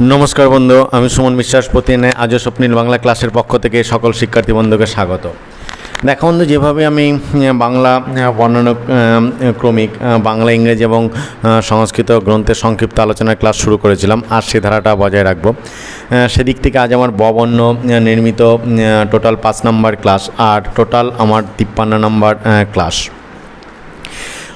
নমস্কার বন্ধু আমি সুমন বিশ্বাস প্রতিদিনে আজও স্বপ্নীল বাংলা ক্লাসের পক্ষ থেকে সকল শিক্ষার্থী বন্ধুকে স্বাগত। দেখো বন্ধু যেভাবে আমি বাংলা আহ, বর্ণনা ক্রমিক বাংলা ইংরেজি এবং সংস্কৃত গ্রন্থের সংক্ষিপ্ত আলোচনার ক্লাস শুরু করেছিলাম আর সে ধারাটা বজায় রাখব। সেদিক থেকে আজ আমার ববর্ণ নির্মিত টোটাল পাঁচ নাম্বার ক্লাস আর টোটাল আমার তিপ্পান্ন নাম্বার ক্লাস।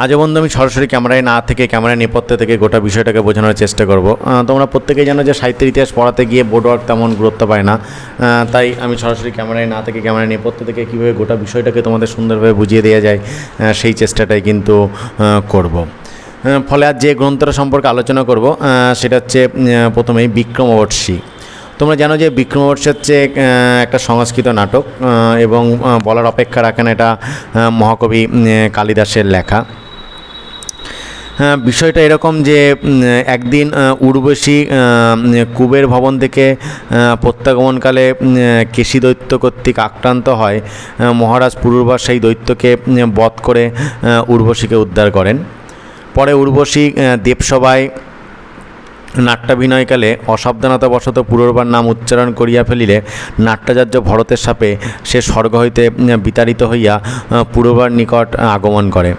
আজও বন্ধু আমি সরাসরি ক্যামেরায় না থেকে, ক্যামেরায় নেপথ্যে থেকে গোটা বিষয়টাকে বোঝানোর চেষ্টা করব। তোমরা প্রত্যেকেই জানো যে সাহিত্যের ইতিহাস পড়াতে গিয়ে বোর্ড ওয়ার্ক তেমন গুরুত্ব পায় না। তাই আমি সরাসরি ক্যামেরায় না থেকে, ক্যামেরায় নেপথ্যে থেকে কীভাবে গোটা বিষয়টাকে তোমাদের সুন্দরভাবে বুঝিয়ে দেওয়া যায় সেই চেষ্টাটাই কিন্তু করব। ফলে আজ যে গ্রন্থটা সম্পর্কে আলোচনা করব সেটা হচ্ছে প্রথমেই বিক্রমবর্ষী তোমরা জানো যে বিক্রমবর্ষ হচ্ছে একটা সংস্কৃত নাটক এবং বলার অপেক্ষা রাখেন এটা মহাকবি কালিদাসের লেখা। বিষয়টা এরকম যে একদিন উর্বশী কুবের ভবন থেকে প্রত্যাগমনকালে কেশী দৈত্য কর্তৃক আক্রান্ত হয় মহারাজ পুরুর্বাস সেই দৈত্যকে বধ করে উর্বশীকে উদ্ধার করেন। পরে উর্বশী দেবসভায় নাট্যাভিনয়কালে অসাবধানতাবশত পুনর্বার নাম উচ্চারণ করিয়া ফেলিলে নাট্যাচার্য ভরতের সাপে সে স্বর্গ হইতে বিতাড়িত হইয়া পুরবার নিকট আগমন করে।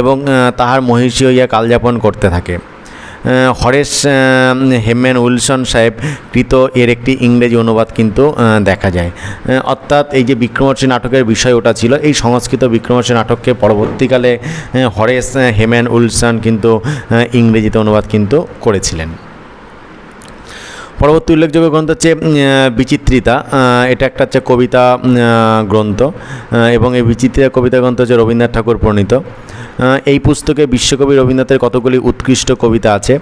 এবং তাহার মহিষী হইয়া কালযাপন করতে থাকে। হরেশ হেমেন উইলসন সাহেব কৃত এর একটি ইংরেজি অনুবাদ কিন্তু দেখা যায়। অর্থাৎ এই যে বিক্রমর্ষী নাটকের বিষয় ওটা ছিল, এই সংস্কৃত বিক্রমর্ষী নাটককে পরবর্তীকালে হরেশ হেমেন উইলসন কিন্তু ইংরেজিতে অনুবাদ কিন্তু করেছিলেন। পরবর্তী উল্লেখযোগ্য গ্রন্থ হচ্ছে বিচিত্রিতা। এটা একটা হচ্ছে কবিতা গ্রন্থ। এবং এই বিচিত্রিতা কবিতা গ্রন্থ হচ্ছে রবীন্দ্রনাথ ঠাকুর প্রণীত। এই পুস্তকে বিশ্বকবি রবীন্দ্রনাথের কতগুলি উৎকৃষ্ট কবিতা আছে।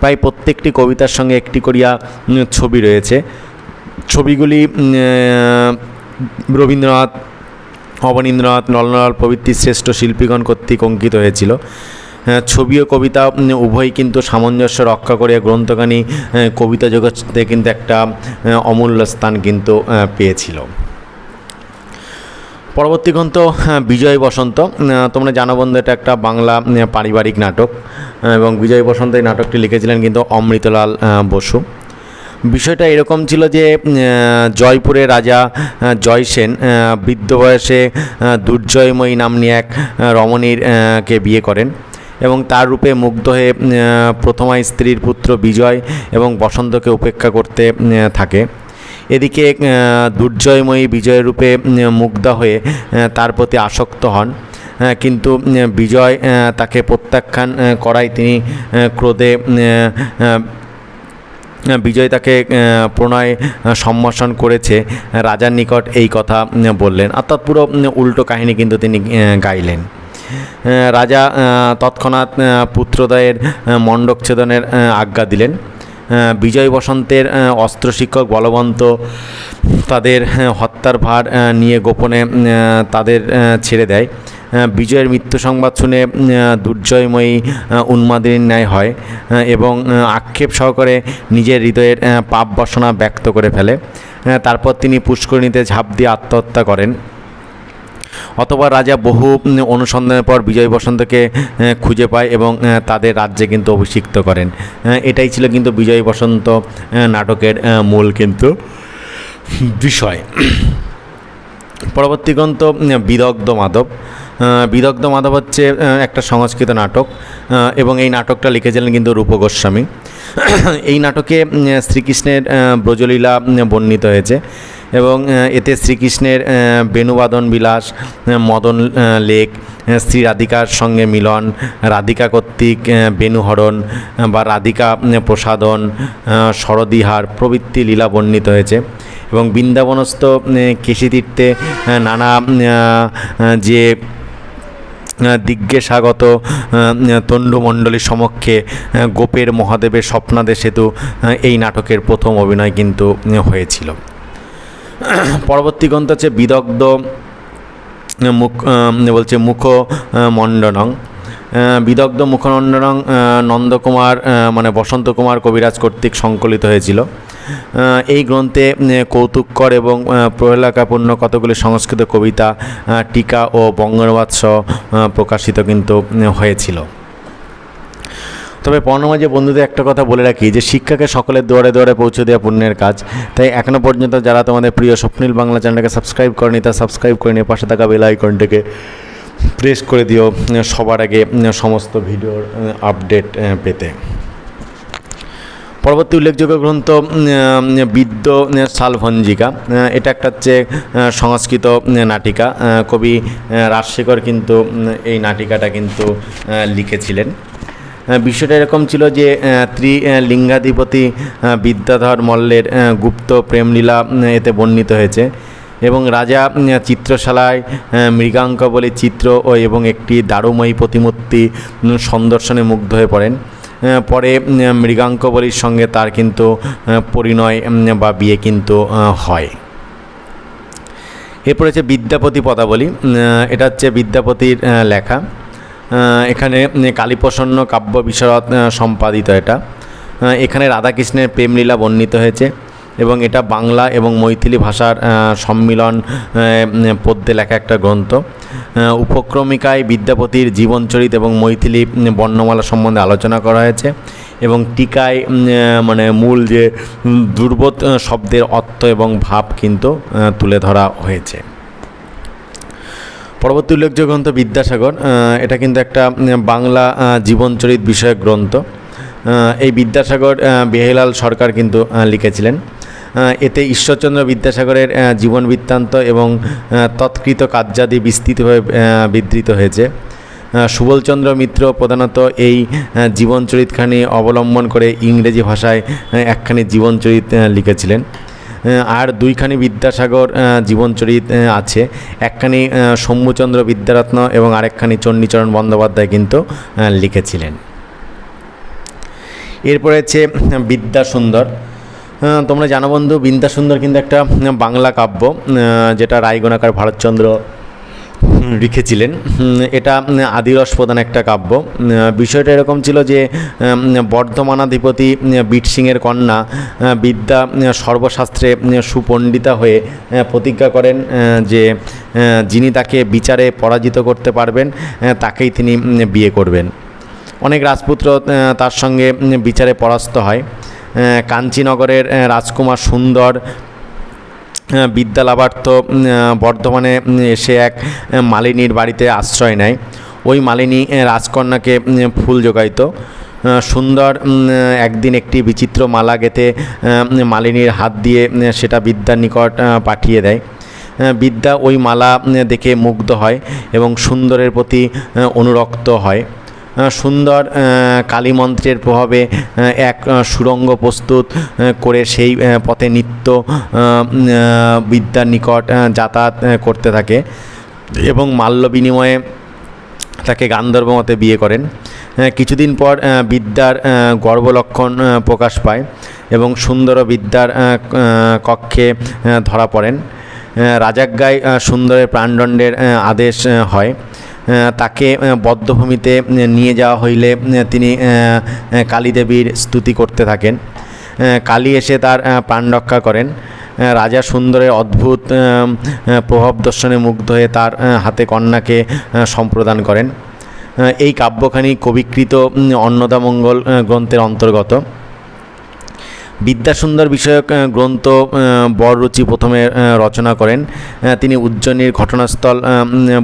প্রায় প্রত্যেকটি কবিতার সঙ্গে একটি করিয়া ছবি রয়েছে। ছবিগুলি রবীন্দ্রনাথ অবনীন্দ্রনাথ নলনাল প্রভৃতি শ্রেষ্ঠ শিল্পীগণ কর্তৃক অঙ্কিত হয়েছিল। হ্যাঁ, ছবি ও কবিতা উম, উভয়ই কিন্তু সামঞ্জস্য রক্ষা করে গ্রন্থখানি কবিতা জগতে কিন্তু একটা অমূল্য স্থান কিন্তু পেয়েছিল। পরবর্তী গ্রন্থ হ্যাঁ, বিজয় বসন্ত। তোমরা জানো বন্ধু এটা একটা বাংলা পারিবারিক নাটক। এবং বিজয় বসন্ত এই নাটকটি লিখেছিলেন কিন্তু অমৃতলাল বসু। বিষয়টা এরকম ছিল যে আহ, জয়পুরের রাজা আহ, জয়সেন বৃদ্ধ বয়সে দুর্জয়ময়ী নামনি এক রমণীর কে বিয়ে করেন। এবং তার রূপে মুগ্ধ হয়ে প্রথমা স্ত্রীর পুত্র বিজয় এবং বসন্তকে উপেক্ষা করতে থাকে। এদিকে দুর্জয়ময়ী বিজয়ের রূপে উম, মুগ্ধা হয়ে তার প্রতি আসক্ত হন। কিন্তু বিজয় তাকে প্রত্যাখ্যান করায় তিনি ক্রোধে বিজয় তাকে প্রণয় সম্ভাষণ করেছে। রাজার নিকট এই কথা বললেন। অর্থাৎ পুরো উল্টো কাহিনী কিন্তু তিনি গাইলেন। রাজা তৎক্ষণাৎ পুত্রদয়ের আহ, মণ্ডকচ্ছেদনের আহ, আজ্ঞা দিলেন। বিজয় বসন্তের অস্ত্র শিক্ষক বলবন্ত তাদের হত্যার ভার নিয়ে গোপনে তাদের ছেড়ে দেয়। বিজয়ের মৃত্যু সংবাদ শুনে দুর্জয়ময়ী আহ, উন্মাদিনীর ন্যায় হয় এবং আক্ষেপ সহকারে নিজের হৃদয়ের পাপ বাসনা ব্যক্ত করে ফেলে। তারপর তিনি পুষ্করিণীতে ঝাঁপ দিয়ে আত্মহত্যা করেন। অথবা রাজা বহু অনুসন্ধানের পর বিজয় বসন্তকে খুঁজে পায় এবং তাদের রাজ্যে কিন্তু অভিষিক্ত করেন। এটাই ছিল কিন্তু বিজয় বসন্ত নাটকের মূল কিন্তু বিষয়। পরবর্তী গ্রন্থ বিদগ্ধ মাধব। বিদগ্ধ মাধব হচ্ছে একটা সংস্কৃত নাটক এবং এই নাটকটা লিখেছিলেন কিন্তু রূপ গোস্বামী। এই নাটকে শ্রীকৃষ্ণের ব্রজলীলা বর্ণিত হয়েছে। এবং এতে শ্রীকৃষ্ণের বেণুবাদন বিলাস মদন লেক শ্রী রাধিকার সঙ্গে মিলন, রাধিকা কর্তৃক বেণুহরণ বা রাধিকা প্রসাদন শরদিহার প্রভৃতি লীলা বর্ণিত হয়েছে। এবং বৃন্দাবনস্থ কেশীতীর্থে নানা যে দিগ্গেশাগত তণ্ডুমণ্ডলীর সমক্ষে গোপের মহাদেবের স্বপ্নাদে সেতু এই নাটকের প্রথম অভিনয় কিন্তু হয়েছিল। পরবর্তী গ্রন্থ হচ্ছে বিদগ্ধ মুখ বলছে মুখ মণ্ডনং। বিদগ্ধ, মুখমণ্ডনং নন্দকুমার মানে বসন্ত কুমার কবিরাজ কর্তৃক সংকলিত হয়েছিল। এই গ্রন্থে কৌতুককর এবং প্রহেলাকাপূর্ণ কতগুলি সংস্কৃত কবিতা টিকা ও বঙ্গনুবাদ প্রকাশিত কিন্তু হয়েছিল। তবে পর্ণমাঝে বন্ধুদের একটা কথা বলে রাখি, যে শিক্ষাকে সকলের দুয়ারে দুয়ারে পৌঁছে দেওয়া পুণ্যের কাজ। তাই এখনও পর্যন্ত যারা তোমাদের প্রিয় স্বপ্নিল বাংলা চ্যানেলটাকে সাবস্ক্রাইব করেনি তা সাবস্ক্রাইব করে নিয়ে পাশে থাকা বেল আইকনটাকে প্রেস করে দিও সবার আগে সমস্ত ভিডিওর আপডেট পেতে। পরবর্তী উল্লেখযোগ্য গ্রন্থ বিদ্য সালভঞ্জিকা। এটা একটা হচ্ছে সংস্কৃত নাটিকা। কবি রাজশেখর কিন্তু এই নাটিকাটা কিন্তু লিখেছিলেন। বিষয়টা এরকম ছিল যে ত্রিলিঙ্গাধিপতি বিদ্যাধর মল্লের গুপ্ত প্রেমলীলা এতে বর্ণিত হয়েছে। এবং রাজা চিত্রশালায় মৃগাঙ্ক বলে চিত্র ও এবং একটি দারুময়ী প্রতিমূর্তি সন্দর্শনে মুগ্ধ হয়ে পড়েন। পরে মৃগাঙ্ক বলির সঙ্গে তার কিন্তু পরিণয় বা বিয়ে কিন্তু হয়। এরপর হচ্ছে বিদ্যাপতি পদাবলী। এটা হচ্ছে বিদ্যাপতির লেখা। এখানে কালীপ্রসন্ন কাব্য বিশরদ সম্পাদিত এটা। এখানে রাধাকৃষ্ণের প্রেমলীলা বর্ণিত হয়েছে এবং এটা বাংলা এবং মৈথিলি ভাষার সম্মিলন পদ্যে লেখা একটা গ্রন্থ। উপক্রমিকায় বিদ্যাপতির জীবনচরিত এবং মৈথিলি বর্ণমালা সম্বন্ধে আলোচনা করা হয়েছে এবং টিকায় মানে মূল যে দুর্বোধ শব্দের অর্থ এবং ভাব কিন্তু তুলে ধরা হয়েছে। পরবর্তী উল্লেখযোগ্য গ্রন্থ বিদ্যাসাগর এটা কিন্তু একটা বাংলা জীবনচরিত বিষয়ক গ্রন্থ। এই বিদ্যাসাগর বেহেলাল সরকার কিন্তু লিখেছিলেন। এতে ঈশ্বরচন্দ্র বিদ্যাসাগরের জীবন বৃত্তান্ত এবং তৎকৃত কার্যাদি বিস্তৃতভাবে বিধৃত হয়েছে। সুবলচন্দ্র মিত্র প্রধানত এই জীবনচরিতখানি অবলম্বন করে ইংরেজি ভাষায় একখানি জীবনচরিত লিখেছিলেন। আর দুইখানি বিদ্যাসাগর জীবনচরিত আছে। একখানি শম্ভুচন্দ্র বিদ্যারত্ন এবং আরেকখানি চণ্ডীচরণ বন্দ্যোপাধ্যায় কিন্তু লিখেছিলেন। এরপরে হচ্ছে বিদ্যাসুন্দর। তোমরা জানো বন্ধু, বিদ্যাসুন্দর কিন্তু একটা বাংলা কাব্য যেটা রায়গণাকার ভারতচন্দ্র লিখেছিলেন। এটা আদিরস প্রধান একটা কাব্য। বিষয়টা এরকম ছিল যে বর্ধমানাধিপতি বীর সিংয়ের কন্যা বিদ্যা সর্বশাস্ত্রে সুপণ্ডিতা হয়ে প্রতিজ্ঞা করেন যে যিনি তাকে বিচারে পরাজিত করতে পারবেন তাকেই তিনি বিয়ে করবেন। অনেক রাজপুত্র তার সঙ্গে বিচারে পরাস্ত হয়। কাঞ্চীনগরের রাজকুমার সুন্দর উম, আহ, বর্ধমানে এসে এক মালিনীর বাড়িতে আশ্রয় নেয়। ওই মালিনী রাজকন্যাকে ফুল যোগাইতো সুন্দর একদিন একটি বিচিত্র মালা গেঁথে মালিনীর হাত দিয়ে সেটা বিদ্যার নিকট পাঠিয়ে দেয়। বিদ্যা ওই মালা দেখে মুগ্ধ হয় এবং সুন্দরের প্রতি অনুরক্ত হয়। সুন্দর কালী মন্ত্রের প্রভাবে এক সুরঙ্গ প্রস্তুত করে সেই পথে নিত্য বিদ্যার নিকট যাতায়াত করতে থাকে এবং মাল্য বিনিময়ে তাকে গান্ধর্ব মতে বিয়ে করেন। কিছুদিন পর বিদ্যার আহ, গর্ভলক্ষণ প্রকাশ পায় এবং সুন্দর বিদ্যার কক্ষে ধরা পড়েন। রাজাজ্ঞায় সুন্দরের প্রাণদণ্ডের আদেশ হয়। তাকে বদ্ধভূমিতে নিয়ে যাওয়া হইলে তিনি কালীদেবীর স্তুতি করতে থাকেন। কালী এসে তার প্রাণ রক্ষা করেন। রাজা সুন্দরের অদ্ভুত প্রভাব দর্শনে মুগ্ধ হয়ে তার হাতে কন্যাকে সম্প্রদান করেন। এই কাব্যখানি কবিকৃত অন্নদামঙ্গল গ্রন্থের অন্তর্গত। বিদ্যাসুন্দর বিষয়ক গ্রন্থ বররুচি প্রথমে রচনা করেন। তিনি উজ্জয়িনীর ঘটনাস্থল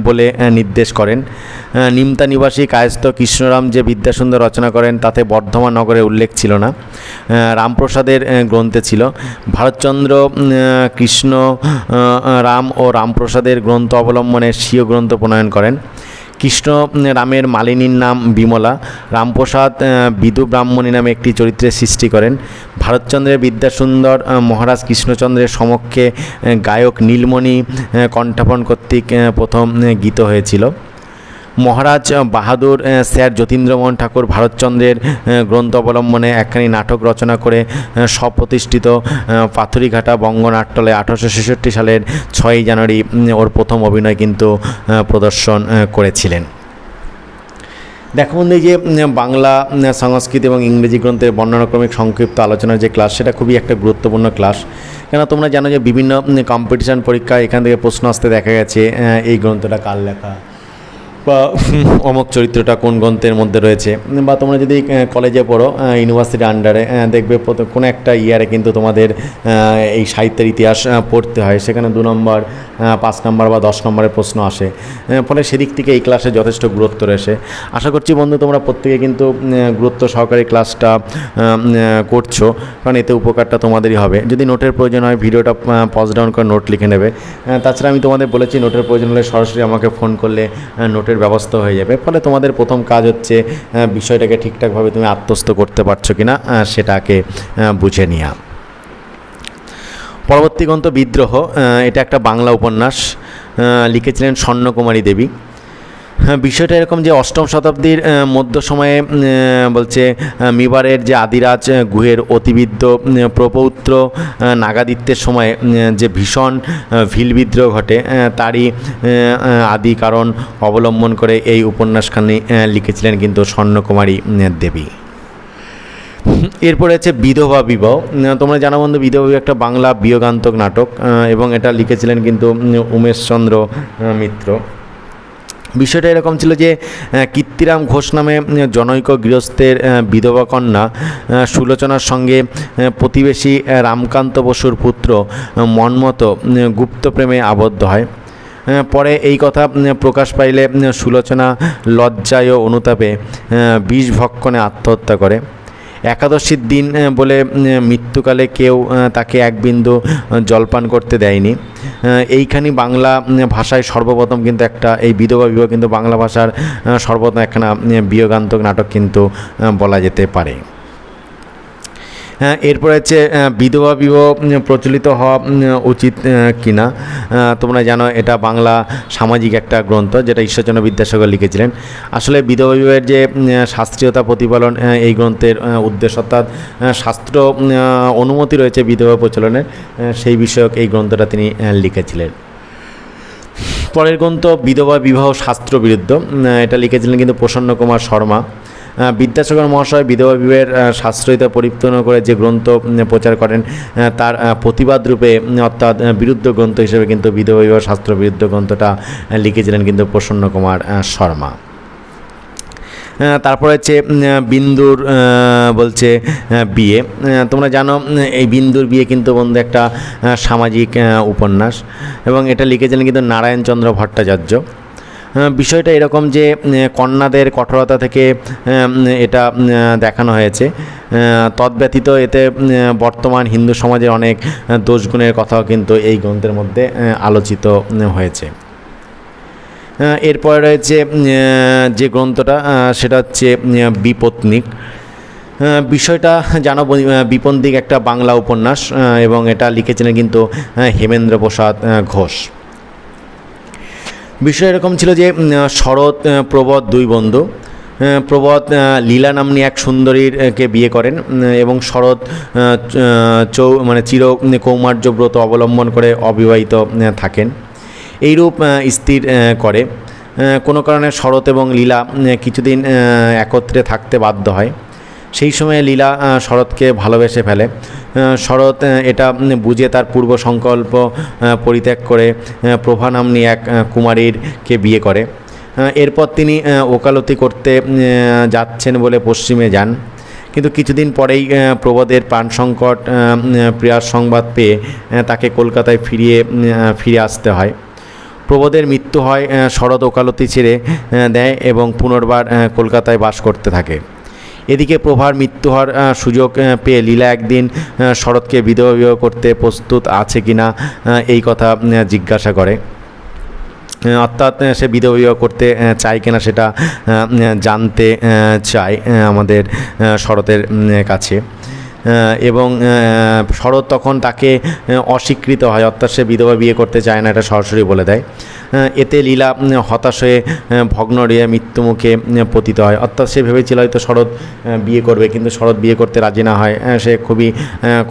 বলে নির্দেশ করেন। নিমতা নিবাসী কায়স্থ কৃষ্ণরাম যে বিদ্যাসুন্দর রচনা করেন, তাতে বর্ধমান নগরে উল্লেখ ছিল না। রামপ্রসাদের গ্রন্থে ছিল। ভারতচন্দ্র কৃষ্ণ রাম ও রামপ্রসাদের গ্রন্থ অবলম্বনে স্বীয় গ্রন্থ প্রণয়ন করেন। কৃষ্ণ রামের মালিনীর নাম বিমলা। রামপ্রসাদ বিদু ব্রাহ্মণী নামে একটি চরিত্রের সৃষ্টি করেন। ভারতচন্দ্রের বিদ্যাসুন্দর মহারাজ কৃষ্ণচন্দ্রের সমক্ষে গায়ক নীলমণি কণ্ঠাপন কর্তৃক প্রথম গীত হয়েছিল। মহারাজ বাহাদুর স্যার যতীন্দ্রমোহন ঠাকুর ভারতচন্দ্রের গ্রন্থ অবলম্বনে একখানি নাটক রচনা করে স্বপ্রতিষ্ঠিত পাথুরিঘাটা বঙ্গনাট্যালয়ে আঠারোশো ছেষট্টি সালের ছয়ই জানুয়ারি ওর প্রথম অভিনয় কিন্তু প্রদর্শন করেছিলেন। দেখো বন্ধু যে বাংলা সংস্কৃত এবং ইংরেজি গ্রন্থের বর্ণনাক্রমিক সংক্ষিপ্ত আলোচনার যে ক্লাস, সেটা খুবই একটা গুরুত্বপূর্ণ ক্লাস। কেন তোমরা জানো যে বিভিন্ন কম্পিটিশান পরীক্ষা এখান থেকে প্রশ্ন আসতে দেখা গেছে এই গ্রন্থটা কার লেখা? বা অমুক চরিত্রটা কোন গ্রন্থের মধ্যে রয়েছে? বা তোমরা যদি কলেজে পড়ো ইউনিভার্সিটি আন্ডারে দেখবে কোনো একটা ইয়ারে কিন্তু তোমাদের এই সাহিত্যের ইতিহাস পড়তে হয়। সেখানে দু নম্বর পাঁচ নম্বর বা দশ নম্বরের প্রশ্ন আসে। ফলে সেদিক থেকে এই ক্লাসে যথেষ্ট গুরুত্ব রয়েছে। আশা করছি বন্ধু তোমরা প্রত্যেকে কিন্তু গুরুত্ব সহকারে ক্লাসটা করছ কারণ এতে উপকারটা তোমাদেরই হবে। যদি নোটের প্রয়োজন হয় ভিডিওটা পজ ডাউন করে নোট লিখে নেবে। তাছাড়া আমি তোমাদের বলেছি নোটের প্রয়োজন হলে সরাসরি আমাকে ফোন করলে আহ, নোটের ব্যবস্থা হয়ে যাবে। ফলে তোমাদের প্রথম কাজ হচ্ছে বিষয়টাকে ঠিকঠাকভাবে তুমি আত্মস্থ করতে পারছ কি না সেটাকে বুঝে নেওয়া পরবর্তী গ্রন্থ বিদ্রোহ এটা একটা বাংলা উপন্যাস লিখেছিলেন স্বর্ণকুমারী দেবী। বিষয়টা এরকম যে অষ্টম শতাব্দীর মধ্য সময়ে বলছে মিবারের যে আদিরাজ গুহের অতিবিদ্য প্রপৌত্র নাগাদিত্যের সময় যে ভীষণ ভিল বিদ্রোহ ঘটে তারই আদি কারণ অবলম্বন করে এই উপন্যাসখানি লিখেছিলেন কিন্তু স্বর্ণকুমারী দেবী। এরপরে আছে বিধবা বিবাহ। তোমরা জানো বন্ধু, বিধবা বিবাহ একটা বাংলা বিয়োগান্তক নাটক এবং এটা লিখেছিলেন কিন্তু উমেশচন্দ্র মিত্র। বিষয়টা এরকম ছিল যে কীর্তিরাম ঘোষ নামে জনৈক গৃহস্থের বিধবা কন্যা সুলোচনার সঙ্গে প্রতিবেশী রামকান্ত বসুর পুত্র মনমত উম, গুপ্ত প্রেমে আবদ্ধ হয়। পরে এই কথা প্রকাশ পাইলে সুলোচনা লজ্জায় ও অনুতাপে বিষ ভক্ষণে আত্মহত্যা করে। একাদশীর দিন বলে মৃত্যুকালে কেউ তাকে এক বিন্দু জলপান করতে দেয়নি। এইখানি বাংলা ভাষায় সর্বপ্রথম কিন্তু একটা, এই বিধবা বিবাহ কিন্তু বাংলা ভাষার সর্বপ্রথম একখানা বিয়োগান্তক নাটক কিন্তু বলা যেতে পারে। এরপর হচ্ছে বিধবা বিবাহ প্রচলিত হওয়া উচিত কিনা। তোমরা জানো, এটা বাংলা সামাজিক একটা গ্রন্থ যেটা ঈশ্বরচন্দ্র বিদ্যাসাগর লিখেছিলেন। আসলে বিধবা বিবাহের যে শাস্ত্রীয়তা প্রতিপালন এই গ্রন্থের উদ্দেশ্য অর্থাৎ শাস্ত্র অনুমতি রয়েছে বিধবা প্রচলনের সেই বিষয়ক এই গ্রন্থটা তিনি লিখেছিলেন। পরের গ্রন্থ, বিধবা বিবাহ শাস্ত্র বিরুদ্ধ। এটা লিখেছিলেন কিন্তু প্রসন্ন কুমার শর্মা। বিদ্যাসাগর মহাশয় বিধবা বিবাহের আহ, শাস্ত্রীয়তা পরিপূর্ণ করে যে গ্রন্থ প্রচার করেন তার প্রতিবাদ রূপে অর্থাৎ বিরুদ্ধ গ্রন্থ হিসেবে কিন্তু বিধবা বিবাহ শাস্ত্র বিরুদ্ধ গ্রন্থটা লিখেছিলেন কিন্তু প্রসন্ন কুমার শর্মা। তারপরে হচ্ছে বিন্দুর বলছে বিয়ে। তোমরা জানো এই বিন্দুর বিয়ে কিন্তু বন্ধু একটা সামাজিক উপন্যাস এবং এটা লিখেছিলেন কিন্তু নারায়ণচন্দ্র ভট্টাচার্য। বিষয়টা এরকম যে কন্যাদের কঠোরতা থেকে এটা দেখানো হয়েছে। তদ্ব্যতীত এতে বর্তমান হিন্দু সমাজের অনেক দোষগুণের কথাও কিন্তু এই গ্রন্থের মধ্যে আলোচিত হয়েছে। এরপরে রয়েছে যে গ্রন্থটা সেটা হচ্ছে বিপত্নিক। বিষয়টা জানো বিপন্দিক একটা বাংলা উপন্যাস এবং এটা লিখেছিলেন কিন্তু হেমেন্দ্র প্রসাদ ঘোষ। বিষয় এরকম ছিল যে শরৎ আহ, প্রবোধ দুই বন্ধু আহ, প্রবোধ লীলা নামনি এক সুন্দরীর আহ, কে বিয়ে করেন এবং শরৎ চ- মানে চির কৌমার্য ব্রত অবলম্বন করে অবিবাহিত থাকেন। এইরূপ স্থির করে। কোনো কারণে শরৎ এবং লীলা কিছুদিন একত্রে থাকতে বাধ্য হয়। সেই সময় লীলা শরৎকে ভালোবেসে ফেলে। শরৎ এটা বুঝে তার পূর্ব সংকল্প পরিত্যাগ করে প্রভা নামনি এক কুমারীরকে বিয়ে করে। এরপর তিনি ওকালতি করতে যাচ্ছেন বলে পশ্চিমে যান। কিন্তু কিছুদিন পরেই আহ, প্রবোধের প্রাণ সংকট প্রিয়ার সংবাদ পেয়ে তাকে কলকাতায় ফিরিয়ে ফিরে আসতে হয়। প্রবোধের মৃত্যু হয় শরৎ ওকালতি ছেড়ে দেয় এবং পুনর্বার কলকাতায় বাস করতে থাকে। এদিকে প্রভার মৃত্যু হওয়ার সুযোগ পেয়ে লীলা একদিন শরৎকে বিধবা বিবাহ করতে প্রস্তুত আছে কিনা এই কথা জিজ্ঞাসা করে। অর্থাৎ সে বিধবা বিবাহ করতে চায় কিনা সেটা জানতে চায় আমাদের শরতের কাছে। এবং শরৎ তখন তাকে অস্বীকৃত হয়, অর্থাৎ সে বিধবা বিয়ে করতে চায় না, এটা সরাসরি বলে দেয়। এতে লীলা হতাশ হয়ে ভগ্ন রিয়ে মৃত্যুমুখে পতিত হয়। অর্থাৎ সে ভেবেছিল হয়তো শরৎ বিয়ে করবে, কিন্তু শরৎ বিয়ে করতে রাজি না হয় সে খুবই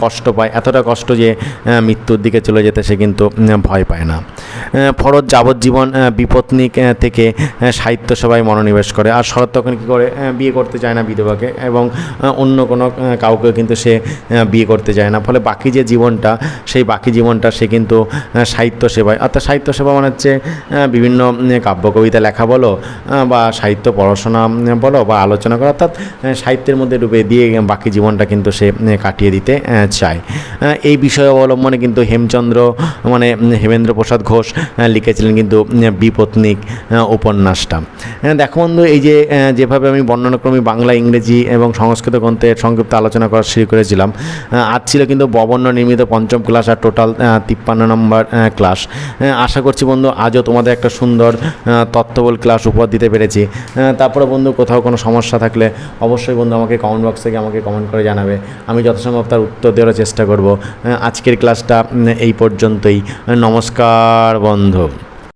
কষ্ট পায়। এতটা কষ্ট যে মৃত্যুর দিকে চলে যেতে সে কিন্তু ভয় পায় না। ফরজ যাবজ্জীবন বিপত্নিক থেকে সাহিত্য সভায় মনোনিবেশ করে। আর শরৎ তখন কী করে বিয়ে করতে চায় না বিধবাকে এবং অন্য কোনো কাউকে কিন্তু সে বিয়ে করতে চায় না। ফলে বাকি যে জীবনটা, সেই বাকি জীবনটা সে কিন্তু সাহিত্য সেবায় অর্থাৎ সাহিত্য সেবা মানে হচ্ছে বিভিন্ন কাব্য কবিতা লেখা বলো বা সাহিত্য পড়াশোনা বলো, বা আলোচনা করা। অর্থাৎ সাহিত্যের মধ্যে ডুবে দিয়ে বাকি জীবনটা কিন্তু সে কাটিয়ে দিতে চায়। এই বিষয় অবলম্বনে কিন্তু হেমচন্দ্র মানে হেমেন্দ্র প্রসাদ ঘোষ লিখেছিলেন কিন্তু বিপত্নিক উপন্যাসটা। দেখো বন্ধু, এই যে যেভাবে আমি বর্ণনাক্রমে বাংলা, ইংরেজি এবং সংস্কৃত গ্রন্থের সংক্ষিপ্ত আলোচনা করা শুরু করেছিলাম। আজ ছিল কিন্তু ববর্ণ নির্মিত পঞ্চম ক্লাস আর টোটাল তিপ্পান্ন নম্বর ক্লাস আশা করছি বন্ধু আজও তোমাদের একটা সুন্দর তথ্যবল ক্লাস উপহার দিতে পেরেছি। তারপরে বন্ধু কোথাও কোনো সমস্যা থাকলে অবশ্যই বন্ধু আমাকে কমেন্ট বক্স থেকে আমাকে কমেন্ট করে জানাবে। আমি যথাসম্ভব তার উত্তর দেওয়ার চেষ্টা করব। আজকের ক্লাসটা এই পর্যন্তই। নমস্কার বন্ধু।